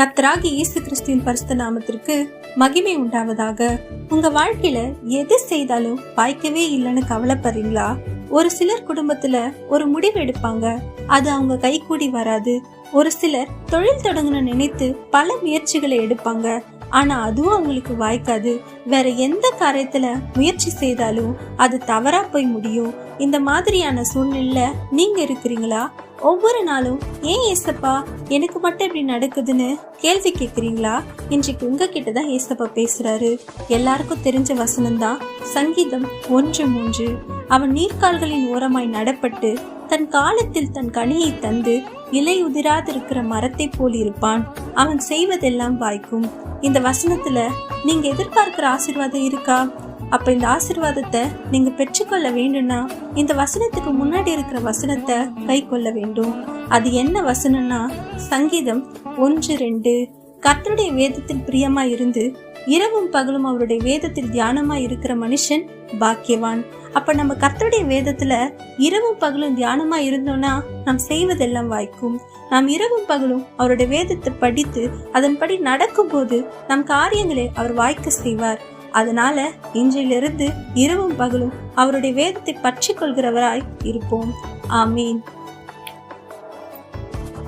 கத்தராகி இயேசு கிறிஸ்துவின் பரிசுத்த நாமத்திற்கு மகிமை உண்டாவதாக. உங்க வாழ்க்கையில எது செய்தாலும் வாய்க்கவே இல்லைன்னு கவலைப்படுறீங்களா? ஒரு சிலர் குடும்பத்துல ஒரு முடிவு எடுப்பாங்க. அது அவங்க கைகூடி வராது. ஒரு சிலர் தொழில் தொடங்கணும்னு நினைத்து பல முயற்சிகளை எடுப்பாங்க. ஆனா அதுவும் அவங்களுக்கு வாய்க்காது. வேற எந்த காரியத்துல முயற்சி செய்தாலும் அது தவறா போய் முடியும். இந்த மாதிரியான சூழ்நிலை நீங்க இருக்கிறீங்களா? ஒவ்வொரு நாளும் ஏன் ஏசப்பா எனக்கு மட்டும் இப்படி நடக்குதுன்னு கேள்வி கேட்குறீங்களா? இன்றைக்கு உங்ககிட்ட தான் ஏசப்பா பேசுறாரு. எல்லாருக்கும் தெரிஞ்ச வசனம் தான் சங்கீதம் ஒன்று மூன்று. அவன் நீர்க்கால்களின் ஓரமாய் நடப்பட்டு தன் காலத்தில் தன் கனியை தந்து இலை உதிராதிருக்கிற மரத்தை போல் இருப்பான். அவன் செய்வதெல்லாம் வாய்க்கும். இந்த வசனத்துல நீங்க எதிர்பார்க்கிற ஆசீர்வாதம் இருக்கா? அப்ப இந்த ஆசீர்வாதத்தை நீங்க பெற்றுக்கொள்ள வேண்டும்னா இந்த வசனத்துக்கு முன்னாடி இருக்கிற வசனத்தை கை கொள்ள வேண்டும். அது என்ன வசனம்னா சங்கீதம் ஒன்று ரெண்டு. கர்த்தருடைய வேதத்தில் பிரியமா இருந்து இரவும் பகலும் அவருடைய வேதத்தில் தியானமா இருக்கிற மனுஷன் பாக்கியவான். அப்ப நம்ம கர்த்தருடைய வேதத்துல இரவும் பகலும் தியானமா இருந்தோம்னா நாம் செய்வதெல்லாம் வாய்க்கும். நாம் இரவும் பகலும் அவருடைய வேதத்தை படித்து அதன்படி நடக்கும்போது நம் காரியங்களை அவர் வாய்க்க செய்வார். அதனால இன்றிலிருந்து இரவும் பகலும் அவருடைய வேதத்தை பற்றி கொள்கிறவராய் இருப்போம். ஆமீன்.